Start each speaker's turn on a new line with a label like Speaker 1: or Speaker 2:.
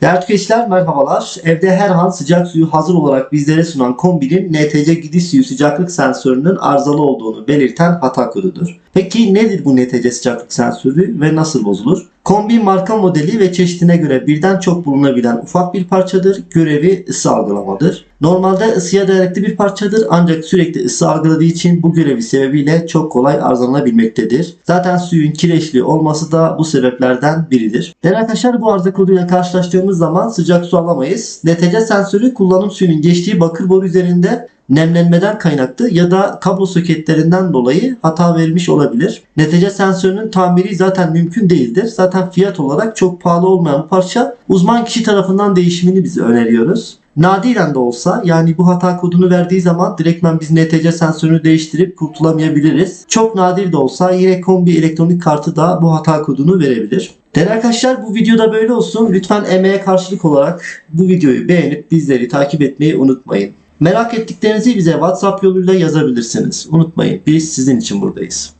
Speaker 1: Değerli tüketiciler merhabalar. Evde her an sıcak suyu hazır olarak bizlere sunan kombinin NTC gidiş suyu sıcaklık sensörünün arızalı olduğunu belirten hata kodudur. Peki nedir bu NTC sıcaklık sensörü ve nasıl bozulur? Kombi marka modeli ve çeşidine göre birden çok bulunabilen ufak bir parçadır. Görevi ısı algılamadır. Normalde ısıya dayanıklı bir parçadır ancak sürekli ısı algıladığı için bu görevi sebebiyle çok kolay arızalanabilmektedir. Zaten suyun kireçli olması da bu sebeplerden biridir. Değerli arkadaşlar bu arıza koduyla karşılaştığımız zaman sıcak su alamayız. NTC sensörü kullanım suyunun geçtiği bakır boru üzerinde nemlenmeden kaynaklı ya da kablo soketlerinden dolayı hata vermiş olabilir. NTC sensörünün tamiri zaten mümkün değildir. Zaten fiyat olarak çok pahalı olmayan parça uzman kişi tarafından değişimini biz öneriyoruz. Nadiren de olsa yani bu hata kodunu verdiği zaman direktmen biz NTC sensörünü değiştirip kurtulamayabiliriz. Çok nadir de olsa yine kombi elektronik kartı da bu hata kodunu verebilir. Değerli arkadaşlar bu videoda böyle olsun. Lütfen emeğe karşılık olarak bu videoyu beğenip bizleri takip etmeyi unutmayın. Merak ettiklerinizi bize WhatsApp yoluyla yazabilirsiniz. Unutmayın biz sizin için buradayız.